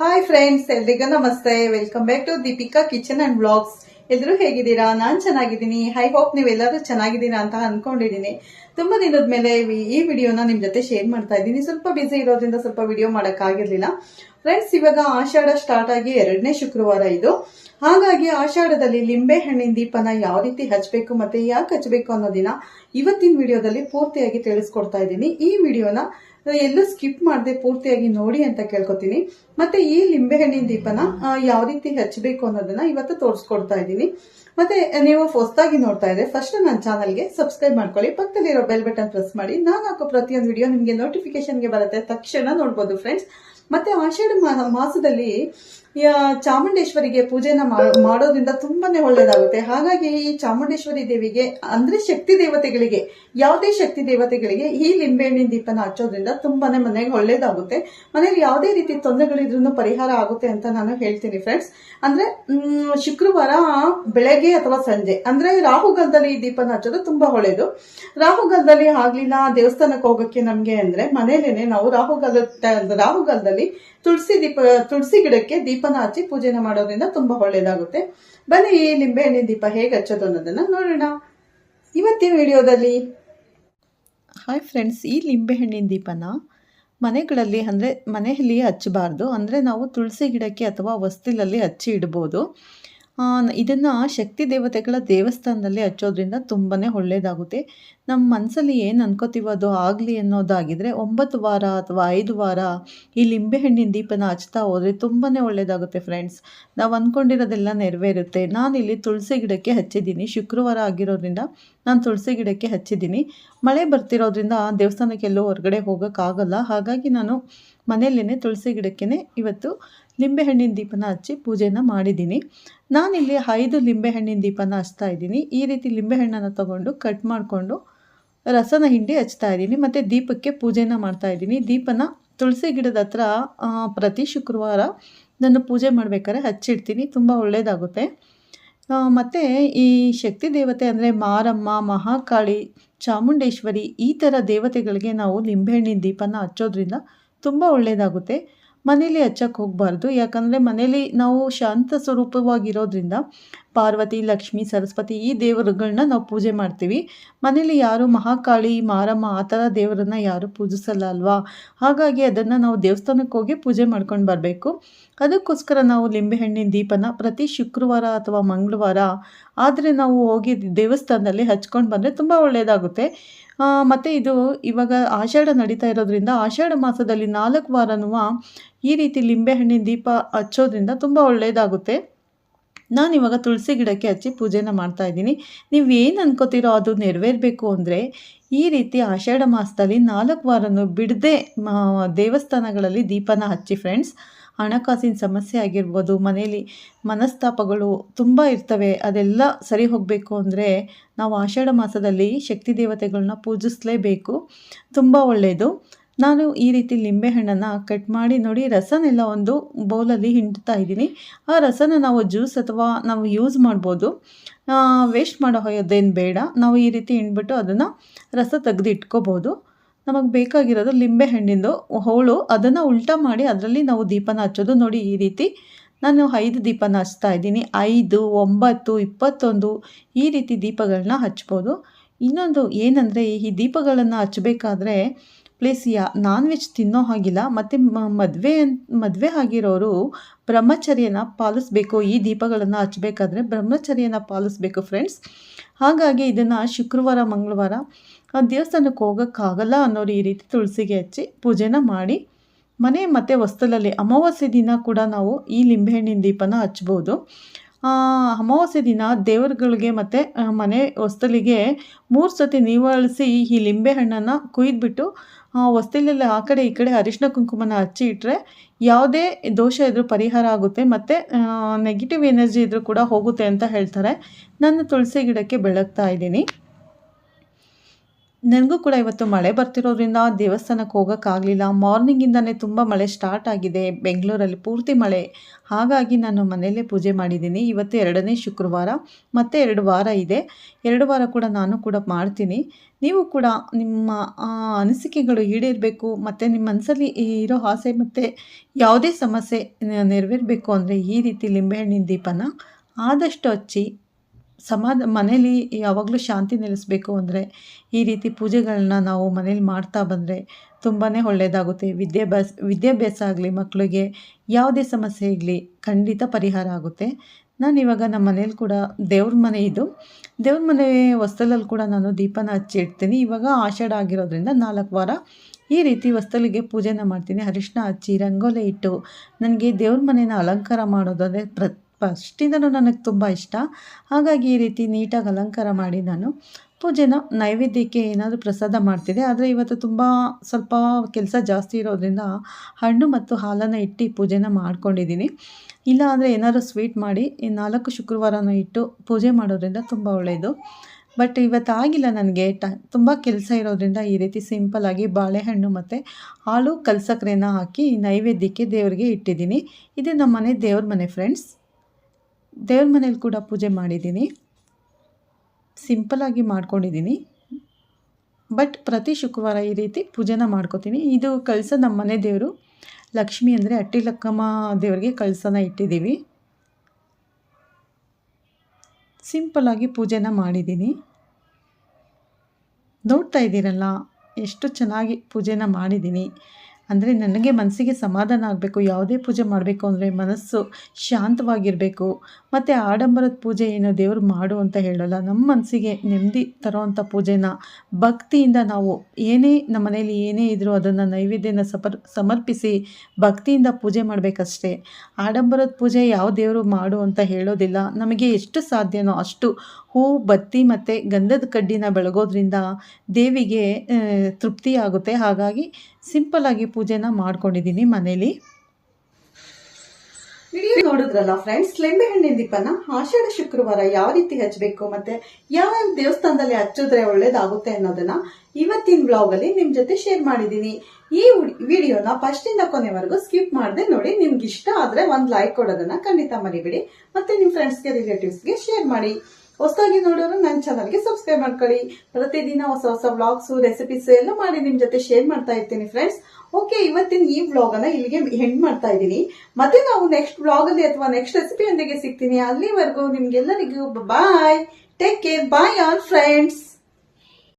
Hi friends ಎಲ್ರಿಗೂ ನಮಸ್ತೆ. Welcome back to Deepika kitchen and blogs ಎಲ್ಲರೂ ಹೇಗಿದ್ದೀರಾ? ನಾನ್ ಚೆನ್ನಾಗಿದ್ದೀನಿ. ಐ ಹೋಪ್ ನೀವೆಲ್ಲರೂ ಚೆನ್ನಾಗಿದ್ದೀರಾ ಅಂತ ಅನ್ಕೊಂಡಿದ್ದೀನಿ. ತುಂಬಾ ದಿನದ ಮೇಲೆ ಈ- ವಿಡಿಯೋನ ನಿಮ್ ಜೊತೆ ಶೇರ್ ಮಾಡ್ತಾ ಇದ್ದೀನಿ. ಸ್ವಲ್ಪ ಬಿಸಿ ಇರೋದ್ರಿಂದ ಸ್ವಲ್ಪ ವಿಡಿಯೋ ಮಾಡಕ್ ಆಗಿರ್ಲಿಲ್ಲ ಫ್ರೆಂಡ್ಸ್ ಇವಾಗ ಆಷಾಢ ಸ್ಟಾರ್ಟ್ ಆಗಿ ಎರಡನೇ ಶುಕ್ರವಾರ ಇದು. ಹಾಗಾಗಿ ಆಷಾಢದಲ್ಲಿ ಲಿಂಬೆ ಹಣ್ಣಿನ ದೀಪನ ಯಾವ ರೀತಿ ಹಚ್ಚಬೇಕು ಮತ್ತೆ ಯಾಕೆ ಹಚ್ಚಬೇಕು ಅನ್ನೋದಿನ ಇವತ್ತಿನ ವಿಡಿಯೋದಲ್ಲಿ ಪೂರ್ತಿಯಾಗಿ ತಿಳಿಸ್ಕೊಡ್ತಾ ಇದ್ದೀನಿ. ಈ ವಿಡಿಯೋನ ಎಲ್ಲೂ ಸ್ಕಿಪ್ ಮಾಡದೆ ಪೂರ್ತಿಯಾಗಿ ನೋಡಿ ಅಂತ ಕೇಳ್ಕೊತೀನಿ. ಮತ್ತೆ ಈ ಲಿಂಬೆಹಣ್ಣಿನ ದೀಪನ ಯಾವ ರೀತಿ ಹಚ್ಚಬೇಕು ಅನ್ನೋದನ್ನ ಇವತ್ತು ತೋರಿಸ್ಕೊಡ್ತಾ ಇದ್ದೀನಿ. ಮತ್ತೆ ನೀವು ಹೊಸದಾಗಿ ನೋಡ್ತಾ ಇದ್ರೆ ಫಸ್ಟ್ ನನ್ನ ಚಾನಲ್ಗೆ ಸಬ್ಸ್ಕ್ರೈಬ್ ಮಾಡ್ಕೊಳ್ಳಿ. ಪಕ್ಕದಲ್ಲಿರೋ ಬೆಲ್ ಬಟನ್ ಪ್ರೆಸ್ ಮಾಡಿ. ನಾನು ಹಾಕೋ ಪ್ರತಿಯೊಂದು ವಿಡಿಯೋ ನಿಮಗೆ ನೋಟಿಫಿಕೇಶನ್ಗೆ ಬರುತ್ತೆ. ತಕ್ಷಣ ನೋಡ್ಬೋದು ಫ್ರೆಂಡ್ಸ್ ಮತ್ತೆ ಆಷಾಢ ಮಾಸದಲ್ಲಿ ಚಾಮುಂಡೇಶ್ವರಿಗೆ ಪೂಜೆನ ಮಾಡೋದ್ರಿಂದ ತುಂಬಾನೇ ಒಳ್ಳೇದಾಗುತ್ತೆ. ಹಾಗಾಗಿ ಈ ಚಾಮುಂಡೇಶ್ವರಿ ದೇವಿಗೆ, ಅಂದ್ರೆ ಶಕ್ತಿ ದೇವತೆಗಳಿಗೆ, ಯಾವುದೇ ಶಕ್ತಿ ದೇವತೆಗಳಿಗೆ ಈ ಲಿಂಬೆಹಣ್ಣಿನ ದೀಪನ ಹಚ್ಚೋದ್ರಿಂದ ತುಂಬಾನೇ ಮನೆಗೆ ಒಳ್ಳೇದಾಗುತ್ತೆ. ಮನೇಲಿ ಯಾವುದೇ ರೀತಿ ತೊಂದರೆಗಳಿದ್ರೂ ಪರಿಹಾರ ಆಗುತ್ತೆ ಅಂತ ನಾನು ಹೇಳ್ತೀನಿ ಫ್ರೆಂಡ್ಸ್ ಅಂದ್ರೆ ಶುಕ್ರವಾರ ಬೆಳಗ್ಗೆ ಅಥವಾ ಸಂಜೆ, ಅಂದ್ರೆ ರಾಹುಗಾಲದಲ್ಲಿ ಈ ದೀಪನ ಹಚ್ಚೋದು ತುಂಬಾ ಒಳ್ಳೇದು. ರಾಹುಗಾಲದಲ್ಲಿ ಆಗ್ಲಿಲ್ಲ ದೇವಸ್ಥಾನಕ್ಕೆ ಹೋಗಕ್ಕೆ ನಮ್ಗೆ ಅಂದ್ರೆ ಮನೇಲೇನೆ ನಾವು ರಾಹುಗಾಲ ರಾಹುಗಾಲದಲ್ಲಿ ತುಳಸಿ ದೀಪ, ತುಳಸಿ ಗಿಡಕ್ಕೆ ದೀಪನ ಹಚ್ಚಿ ಪೂಜೆನ ಮಾಡೋದ್ರಿಂದ ತುಂಬಾ ಒಳ್ಳೇದಾಗುತ್ತೆ. ಬನ್ನಿ ಈ ಲಿಂಬೆಹಣ್ಣಿನ ದೀಪ ಹೇಗೆ ಹಚ್ಚೋದು ಅನ್ನೋದನ್ನ ನೋಡೋಣ. ಇವತ್ತಿನ ವಿಡಿಯೋದಲ್ಲಿ ಹಾಯ್ ಫ್ರೆಂಡ್ಸ್ ಈ ಲಿಂಬೆಹಣ್ಣಿನ ದೀಪನ ಮನೆಗಳಲ್ಲಿ ಅಂದರೆ ಮನೆಯಲ್ಲಿ ಹಚ್ಚಬಾರ್ದು. ಅಂದರೆ ನಾವು ತುಳಸಿ ಗಿಡಕ್ಕೆ ಅಥವಾ ವಸ್ತಿಲಲ್ಲಿ ಹಚ್ಚಿ ಇಡ್ಬೋದು. ಇದನ್ನು ಶಕ್ತಿ ದೇವತೆಗಳ ದೇವಸ್ಥಾನದಲ್ಲಿ ಹಚ್ಚೋದ್ರಿಂದ ತುಂಬಾ ಒಳ್ಳೆಯದಾಗುತ್ತೆ ನಮ್ಮ ಮನಸ್ಸಲ್ಲಿ ಏನು ಅನ್ಕೋತೀವೋ ಅದು ಆಗಲಿ ಅನ್ನೋದಾಗಿದ್ರೆ ಒಂಬತ್ತು ವಾರ ಅಥವಾ ಐದು ವಾರ ಈ ಲಿಂಬೆಹಣ್ಣಿನ ದೀಪನ ಹಚ್ತಾ ಹೋದರೆ ತುಂಬಾ ಒಳ್ಳೆಯದಾಗುತ್ತೆ ಫ್ರೆಂಡ್ಸ್ ನಾವು ಅಂದ್ಕೊಂಡಿರೋದೆಲ್ಲ ನೆರವೇರುತ್ತೆ. ನಾನಿಲ್ಲಿ ತುಳಸಿ ಗಿಡಕ್ಕೆ ಹಚ್ಚಿದ್ದೀನಿ. ಶುಕ್ರವಾರ ಆಗಿರೋದ್ರಿಂದ ನಾನು ತುಳಸಿ ಗಿಡಕ್ಕೆ ಹಚ್ಚಿದ್ದೀನಿ. ಮಳೆ ಬರ್ತಿರೋದ್ರಿಂದ ದೇವಸ್ಥಾನಕ್ಕೆಲ್ಲೂ ಹೊರಗಡೆ ಹೋಗೋಕ್ಕಾಗಲ್ಲ. ಹಾಗಾಗಿ ನಾನು ಮನೆಯಲ್ಲೇ ತುಳಸಿ ಗಿಡಕ್ಕೇ ಇವತ್ತು ಲಿಂಬೆಹಣ್ಣಿನ ದೀಪನ ಹಚ್ಚಿ ಪೂಜೆನ ಮಾಡಿದ್ದೀನಿ. ನಾನಿಲ್ಲಿ ಐದು ಲಿಂಬೆಹಣ್ಣಿನ ದೀಪನ ಹಚ್ತಾ ಇದ್ದೀನಿ. ಈ ರೀತಿ ಲಿಂಬೆಹಣ್ಣನ್ನು ತಗೊಂಡು ಕಟ್ ಮಾಡಿಕೊಂಡು ರಸನ ಹಿಂಡಿ ಹಚ್ತಾ ಇದ್ದೀನಿ ಮತ್ತು ದೀಪಕ್ಕೆ ಪೂಜೆನ ಮಾಡ್ತಾ ಇದ್ದೀನಿ. ದೀಪನ ತುಳಸಿ ಗಿಡದ ಹತ್ರ ಪ್ರತಿ ಶುಕ್ರವಾರ ನಾನು ಪೂಜೆ ಮಾಡಬೇಕಾದ್ರೆ ಹಚ್ಚಿಡ್ತೀನಿ. ತುಂಬ ಒಳ್ಳೆಯದಾಗುತ್ತೆ ಮತ್ತು ಈ ಶಕ್ತಿ ದೇವತೆ ಅಂದರೆ ಮಾರಮ್ಮ, ಮಹಾಕಾಳಿ, ಚಾಮುಂಡೇಶ್ವರಿ ಈ ಥರ ದೇವತೆಗಳಿಗೆ ನಾವು ಲಿಂಬೆಹಣ್ಣಿನ ದೀಪನ ಹಚ್ಚೋದ್ರಿಂದ ತುಂಬ ಒಳ್ಳೆಯದಾಗುತ್ತೆ ಮನೇಲಿ ಹಚ್ಚಕ್ಕೆ ಹೋಗಬಾರ್ದು. ಯಾಕಂದರೆ ಮನೇಲಿ ನಾವು ಶಾಂತ ಸ್ವರೂಪವಾಗಿರೋದ್ರಿಂದ ಪಾರ್ವತಿ, ಲಕ್ಷ್ಮಿ, ಸರಸ್ವತಿ ಈ ದೇವರುಗಳನ್ನ ನಾವು ಪೂಜೆ ಮಾಡ್ತೀವಿ. ಮನೇಲಿ ಯಾರು ಮಹಾಕಾಳಿ, ಮಾರಮ್ಮ ಆ ಥರ ದೇವರನ್ನು ಯಾರು ಪೂಜಿಸಲ್ಲ ಅಲ್ವಾ? ಹಾಗಾಗಿ ಅದನ್ನು ನಾವು ದೇವಸ್ಥಾನಕ್ಕೆ ಹೋಗಿ ಪೂಜೆ ಮಾಡ್ಕೊಂಡು ಬರಬೇಕು. ಅದಕ್ಕೋಸ್ಕರ ನಾವು ಲಿಂಬೆಹಣ್ಣಿನ ದೀಪನ ಪ್ರತಿ ಶುಕ್ರವಾರ ಅಥವಾ ಮಂಗಳವಾರ ಆದರೆ ನಾವು ಹೋಗಿ ದೇವಸ್ಥಾನದಲ್ಲಿ ಹಚ್ಕೊಂಡು ಬಂದರೆ ತುಂಬ ಒಳ್ಳೆಯದಾಗುತ್ತೆ ಮತ್ತು ಇದು ಇವಾಗ ಆಷಾಢ ನಡೀತಾ ಇರೋದ್ರಿಂದ ಆಷಾಢ ಮಾಸದಲ್ಲಿ ನಾಲ್ಕು ವಾರನೂ ಈ ರೀತಿ ಲಿಂಬೆಹಣ್ಣಿನ ದೀಪ ಹಚ್ಚೋದ್ರಿಂದ ತುಂಬ ಒಳ್ಳೆಯದಾಗುತ್ತೆ ನಾನು ಇವಾಗ ತುಳಸಿ ಗಿಡಕ್ಕೆ ಹಚ್ಚಿ ಪೂಜೆನ ಮಾಡ್ತಾ ಇದ್ದೀನಿ. ನೀವು ಏನು ಅನ್ಕೋತೀರೋ ಅದು ನೆರವೇರಬೇಕು ಅಂದರೆ ಈ ರೀತಿ ಆಷಾಢ ಮಾಸದಲ್ಲಿ ನಾಲ್ಕು ವಾರನೂ ಬಿಡದೆ ದೇವಸ್ಥಾನಗಳಲ್ಲಿ ದೀಪನ ಹಚ್ಚಿ ಫ್ರೆಂಡ್ಸ್ ಹಣಕಾಸಿನ ಸಮಸ್ಯೆ ಆಗಿರ್ಬೋದು, ಮನೇಲಿ ಮನಸ್ತಾಪಗಳು ತುಂಬ ಇರ್ತವೆ, ಅದೆಲ್ಲ ಸರಿ ಹೋಗಬೇಕು ಅಂದರೆ ನಾವು ಆಷಾಢ ಮಾಸದಲ್ಲಿ ಶಕ್ತಿ ದೇವತೆಗಳನ್ನ ಪೂಜಿಸಲೇಬೇಕು. ತುಂಬ ಒಳ್ಳೆಯದು ನಾನು ಈ ರೀತಿ ಲಿಂಬೆಹಣ್ಣನ್ನು ಕಟ್ ಮಾಡಿ ನೋಡಿ ರಸನೆಲ್ಲ ಒಂದು ಬೌಲಲ್ಲಿ ಹಿಂಡ್ತಾ ಇದ್ದೀನಿ. ಆ ರಸನ ನಾವು ಜ್ಯೂಸ್ ಅಥವಾ ನಾವು ಯೂಸ್ ಮಾಡ್ಬೋದು. ವೇಸ್ಟ್ ಮಾಡೋ ಹೋಯೋದೇನು ಬೇಡ. ನಾವು ಈ ರೀತಿ ಹಿಂಡ್ಬಿಟ್ಟು ಅದನ್ನು ರಸ ತೆಗೆದು ಇಟ್ಕೋಬೋದು. ನಮಗೆ ಬೇಕಾಗಿರೋದು ಲಿಂಬೆಹಣ್ಣಿಂದು ಹೋಳು. ಅದನ್ನು ಉಲ್ಟಾ ಮಾಡಿ ಅದರಲ್ಲಿ ನಾವು ದೀಪನ ಹಚ್ಚೋದು. ನೋಡಿ ಈ ರೀತಿ ನಾನು ಐದು ದೀಪನ ಹಚ್ತಾ ಇದ್ದೀನಿ. ಐದು, ಒಂಬತ್ತು, ಇಪ್ಪತ್ತೊಂದು ಈ ರೀತಿ ದೀಪಗಳನ್ನ ಹಚ್ಬೋದು. ಇನ್ನೊಂದು ಏನಂದರೆ ಈ ದೀಪಗಳನ್ನು ಹಚ್ಚಬೇಕಾದ್ರೆ ಪ್ಲೀಸ್ ಯಾ ನಾನ್ ವೆಜ್ ತಿನ್ನೋ ಹಾಗಿಲ್ಲ, ಮತ್ತು ಮದುವೆ ಮದುವೆ ಆಗಿರೋರು ಬ್ರಹ್ಮಚರ್ಯನ ಪಾಲಿಸ್ಬೇಕು, ಈ ದೀಪಗಳನ್ನು ಹಚ್ಚಬೇಕಾದ್ರೆ ಬ್ರಹ್ಮಚರ್ಯನ ಪಾಲಿಸ್ಬೇಕು ಫ್ರೆಂಡ್ಸ್ ಹಾಗಾಗಿ ಇದನ್ನು ಶುಕ್ರವಾರ, ಮಂಗಳವಾರ ದೇವಸ್ಥಾನಕ್ಕೆ ಹೋಗೋಕ್ಕಾಗಲ್ಲ ಅನ್ನೋರು ಈ ರೀತಿ ತುಳಸಿಗೆ ಹಚ್ಚಿ ಪೂಜೆನ ಮಾಡಿ, ಮನೆ ಮತ್ತು ಹೊಸ್ತಲಲ್ಲಿ ಅಮಾವಾಸ್ಯೆ ದಿನ ಕೂಡ ನಾವು ಈ ಲಿಂಬೆಹಣ್ಣಿನ ದೀಪನ ಹಚ್ಬೋದು. ಅಮಾವಾಸ್ಯೆ ದಿನ ದೇವರುಗಳಿಗೆ ಮತ್ತು ಮನೆ ಹೊಸ್ತಲಿಗೆ ಮೂರು ಸತಿ ನೀವಳಿಸಿ ಈ ಲಿಂಬೆಹಣ್ಣನ್ನು ಕುಯ್ದುಬಿಟ್ಟು ಹೊಸ್ತಲಲ್ಲಿ ಆ ಕಡೆ ಈ ಕಡೆ ಅರಿಶಿನ ಕುಂಕುಮನ ಹಚ್ಚಿ ಇಟ್ಟರೆ ಯಾವುದೇ ದೋಷ ಇದ್ದರೂ ಪರಿಹಾರ ಆಗುತ್ತೆ ಮತ್ತು ನೆಗೆಟಿವ್ ಎನರ್ಜಿ ಇದ್ದರೂ ಕೂಡ ಹೋಗುತ್ತೆ ಅಂತ ಹೇಳ್ತಾರೆ. ನಾನು ತುಳಸಿ ಗಿಡಕ್ಕೆ ಬೆಳಗ್ತಾ ಇದ್ದೀನಿ. ನನಗೂ ಕೂಡ ಇವತ್ತು ಮಳೆ ಬರ್ತಿರೋದ್ರಿಂದ ದೇವಸ್ಥಾನಕ್ಕೆ ಹೋಗೋಕ್ಕಾಗಲಿಲ್ಲ. ಮಾರ್ನಿಂಗಿಂದನೇ ತುಂಬ ಮಳೆ ಸ್ಟಾರ್ಟ್ ಆಗಿದೆ. ಬೆಂಗಳೂರಲ್ಲಿ ಪೂರ್ತಿ ಮಳೆ. ಹಾಗಾಗಿ ನಾನು ಮನೆಯಲ್ಲೇ ಪೂಜೆ ಮಾಡಿದ್ದೀನಿ. ಇವತ್ತು ಎರಡನೇ ಶುಕ್ರವಾರ, ಮತ್ತು ಎರಡು ವಾರ ಇದೆ. ಎರಡು ವಾರ ಕೂಡ ನಾನು ಕೂಡ ಮಾಡ್ತೀನಿ. ನೀವು ಕೂಡ ನಿಮ್ಮ ಅನಿಸಿಕೆಗಳು ಈಡೇರಬೇಕು, ಮತ್ತು ನಿಮ್ಮ ಮನಸ್ಸಲ್ಲಿ ಇರೋ ಆಸೆ ಮತ್ತು ಯಾವುದೇ ಸಮಸ್ಯೆ ನೆರವೇರಬೇಕು ಅಂದರೆ ಈ ರೀತಿ ಲಿಂಬೆಹಣ್ಣಿನ ದೀಪನ ಆದಷ್ಟು ಹಚ್ಚಿ ಸಮಾಧ ಮನೇಲಿ ಯಾವಾಗಲೂ ಶಾಂತಿ ನೆಲೆಸಬೇಕು ಅಂದರೆ ಈ ರೀತಿ ಪೂಜೆಗಳನ್ನ ನಾವು ಮನೇಲಿ ಮಾಡ್ತಾ ಬಂದರೆ ತುಂಬಾ ಒಳ್ಳೆಯದಾಗುತ್ತೆ ವಿದ್ಯಾಭ್ಯಾಸ ವಿದ್ಯಾಭ್ಯಾಸ ಆಗಲಿ ಮಕ್ಕಳಿಗೆ ಯಾವುದೇ ಸಮಸ್ಯೆ ಆಗಲಿ ಖಂಡಿತ ಪರಿಹಾರ ಆಗುತ್ತೆ. ನಾನು ಇವಾಗ ನಮ್ಮ ಮನೇಲಿ ಕೂಡ ದೇವ್ರ ಮನೆ ಇದು. ದೇವ್ರ ಮನೆ ಹೊಸ್ತಲಲ್ಲಿ ಕೂಡ ನಾನು ದೀಪನ ಹಚ್ಚಿಡ್ತೀನಿ ಇವಾಗ ಆಷಾಢ ಆಗಿರೋದ್ರಿಂದ ನಾಲ್ಕು ವಾರ ಈ ರೀತಿ ಹೊಸ್ತಲಿಗೆ ಪೂಜೆನ ಮಾಡ್ತೀನಿ. ಅರಿಶಿನ ಹಚ್ಚಿ, ರಂಗೋಲಿ ಇಟ್ಟು, ನನಗೆ ದೇವ್ರ ಮನೇನ ಅಲಂಕಾರ ಮಾಡೋದಾದರೆ ಪ್ರ ಫಸ್ಟಿಂದನೂ ನನಗೆ ತುಂಬ ಇಷ್ಟ. ಹಾಗಾಗಿ ಈ ರೀತಿ ನೀಟಾಗಿ ಅಲಂಕಾರ ಮಾಡಿ ನಾನು ಪೂಜೆನ ನೈವೇದ್ಯಕ್ಕೆ ಏನಾದರೂ ಪ್ರಸಾದ ಮಾಡ್ತಿದ್ದೆ. ಆದರೆ ಇವತ್ತು ತುಂಬ ಸ್ವಲ್ಪ ಕೆಲಸ ಜಾಸ್ತಿ ಇರೋದ್ರಿಂದ ಹಣ್ಣು ಮತ್ತು ಹಾಲನ್ನು ಇಟ್ಟು ಪೂಜೆನ ಮಾಡ್ಕೊಂಡಿದ್ದೀನಿ. ಇಲ್ಲ ಅಂದರೆ ಏನಾದರೂ ಸ್ವೀಟ್ ಮಾಡಿ ನಾಲ್ಕು ಶುಕ್ರವಾರನ ಇಟ್ಟು ಪೂಜೆ ಮಾಡೋದ್ರಿಂದ ತುಂಬ ಒಳ್ಳೆಯದು ಬಟ್ ಇವತ್ತು ಆಗಿಲ್ಲ ನನಗೆ. ಟ, ತುಂಬ ಕೆಲಸ ಇರೋದ್ರಿಂದ ಈ ರೀತಿ ಸಿಂಪಲ್ಲಾಗಿ ಬಾಳೆಹಣ್ಣು ಮತ್ತು ಹಾಲು, ಕಲ್ಸಕ್ರೆನ ಹಾಕಿ ನೈವೇದ್ಯಕ್ಕೆ ದೇವರಿಗೆ ಇಟ್ಟಿದ್ದೀನಿ. ಇದು ನಮ್ಮ ಮನೆ ದೇವ್ರ ಮನೆ, ಫ್ರೆಂಡ್ಸ್. ದೇವ್ರ ಮನೇಲಿ ಕೂಡ ಪೂಜೆ ಮಾಡಿದ್ದೀನಿ. ಸಿಂಪಲಾಗಿ ಮಾಡ್ಕೊಂಡಿದ್ದೀನಿ. ಬಟ್ ಪ್ರತಿ ಶುಕ್ರವಾರ ಈ ರೀತಿ ಪೂಜೆನ ಮಾಡ್ಕೋತೀನಿ. ಇದು ಕಳಸ ನಮ್ಮ ಮನೆ ದೇವರು ಲಕ್ಷ್ಮಿ ಅಂದರೆ ಅಟ್ಟಿ ಲಕ್ಕಮ್ಮ ದೇವರಿಗೆ ಕಳಸನ ಇಟ್ಟಿದ್ದೀವಿ. ಸಿಂಪಲಾಗಿ ಪೂಜೆನ ಮಾಡಿದ್ದೀನಿ. ನೋಡ್ತಾ ಇದ್ದೀರಲ್ಲ, ಎಷ್ಟು ಚೆನ್ನಾಗಿ ಪೂಜೆನ ಮಾಡಿದ್ದೀನಿ. ಅಂದರೆ ನನಗೆ ಮನಸ್ಸಿಗೆ ಸಮಾಧಾನ ಆಗಬೇಕು, ಯಾವುದೇ ಪೂಜೆ ಮಾಡಬೇಕು ಅಂದರೆ ಮನಸ್ಸು ಶಾಂತವಾಗಿರಬೇಕು. ಮತ್ತು ಆಡಂಬರದ ಪೂಜೆ ಏನು ದೇವರು ಮಾಡು ಅಂತ ಹೇಳಲ್ಲ, ನಮ್ಮ ಮನಸ್ಸಿಗೆ ನೆಮ್ಮದಿ ತರೋವಂಥ ಪೂಜೆನ ಭಕ್ತಿಯಿಂದ ನಾವು ಏನೇ ನಮ್ಮ ಮನೇಲಿ ಏನೇ ಇದ್ದರೂ ಅದನ್ನು ನೈವೇದ್ಯನ ಸಪರ್, ಸಮರ್ಪಿಸಿ ಭಕ್ತಿಯಿಂದ ಪೂಜೆ ಮಾಡಬೇಕಷ್ಟೇ. ಆಡಂಬರದ ಪೂಜೆ ಯಾವ ದೇವರು ಮಾಡು ಅಂತ ಹೇಳೋದಿಲ್ಲ, ನಮಗೆ ಎಷ್ಟು ಸಾಧ್ಯನೋ ಅಷ್ಟು ಹೂ, ಬತ್ತಿ ಮತ್ತು ಗಂಧದ ಕಡ್ಡಿನ ಬೆಳಗೋದ್ರಿಂದ ದೇವಿಗೆ ತೃಪ್ತಿ ಆಗುತ್ತೆ. ಹಾಗಾಗಿ ಸಿಂಪಲ್ಲಾಗಿ ಪೂಜೆನ ಮಾಡ್ಕೊಂಡಿದ್ದೀನಿ ಮನೇಲಿ. ವಿಡಿಯೋ ನೋಡಿದ್ರಲ್ಲ ಫ್ರೆಂಡ್ಸ್ ಲಿಂಬೆ ಹಣ್ಣಿನ ದೀಪನ? ಆಷಾಢ ಶುಕ್ರವಾರ ಯಾವ ರೀತಿ ಹಚ್ಚಬೇಕು ಮತ್ತೆ ಯಾವ ದೇವಸ್ಥಾನದಲ್ಲಿ ಹಚ್ಚಿದ್ರೆ ಒಳ್ಳೇದಾಗುತ್ತೆ ಅನ್ನೋದನ್ನ ಇವತ್ತಿನ ಬ್ಲಾಗ್ ಅಲ್ಲಿ ನಿಮ್ ಜೊತೆ ಶೇರ್ ಮಾಡಿದೀನಿ ಈ ವಿಡಿಯೋನ ಫಸ್ಟ್ ಇಂದ ಕೊನೆವರೆಗೂ ಸ್ಕಿಪ್ ಮಾಡದೆ ನೋಡಿ. ನಿಮ್ಗೆ ಇಷ್ಟ ಆದ್ರೆ ಒಂದ್ ಲೈಕ್ ಕೊಡೋದನ್ನ ಖಂಡಿತ ಮರಿಬೇಡಿ. ಮತ್ತೆ ನಿಮ್ ಫ್ರೆಂಡ್ಸ್ಗೆ ರಿಲೇಟಿವ್ಸ್ಗೆ ಶೇರ್ ಮಾಡಿ. ಹೊಸದಾಗಿ ನೋಡೋರು ನನ್ನ ಚಾನಲ್ಗೆ ಸಬ್ಸ್ಕ್ರೈಬ್ ಮಾಡ್ಕೊಳ್ಳಿ. ಪ್ರತಿದಿನ ಹೊಸ ಹೊಸ ವ್ಲಾಗ್ಸು ರೆಸಿಪೀಸ್ ಎಲ್ಲ ಮಾಡಿ ನಿಮ್ ಜೊತೆ ಶೇರ್ ಮಾಡ್ತಾ ಇರ್ತೀನಿ ಫ್ರೆಂಡ್ಸ್ ಓಕೆ ಇವತ್ತಿನ ಈ ಬ್ಲಾಗ್ ಅನ್ನ ಇಲ್ಲಿಗೆ ಹೆಂಡ್ ಮಾಡ್ತಾ ಇದ್ದೀನಿ. ಮತ್ತೆ ನಾವು ನೆಕ್ಸ್ಟ್ ಬ್ಲಾಗ್ ಅಲ್ಲಿ ಅಥವಾ ನೆಕ್ಸ್ಟ್ ರೆಸಿಪಿಯೊಂದಿಗೆ ಸಿಗ್ತೀನಿ. ಅಲ್ಲಿವರೆಗೂ ನಿಮ್ಗೆಲ್ಲರಿಗೂ bye take care bye all friends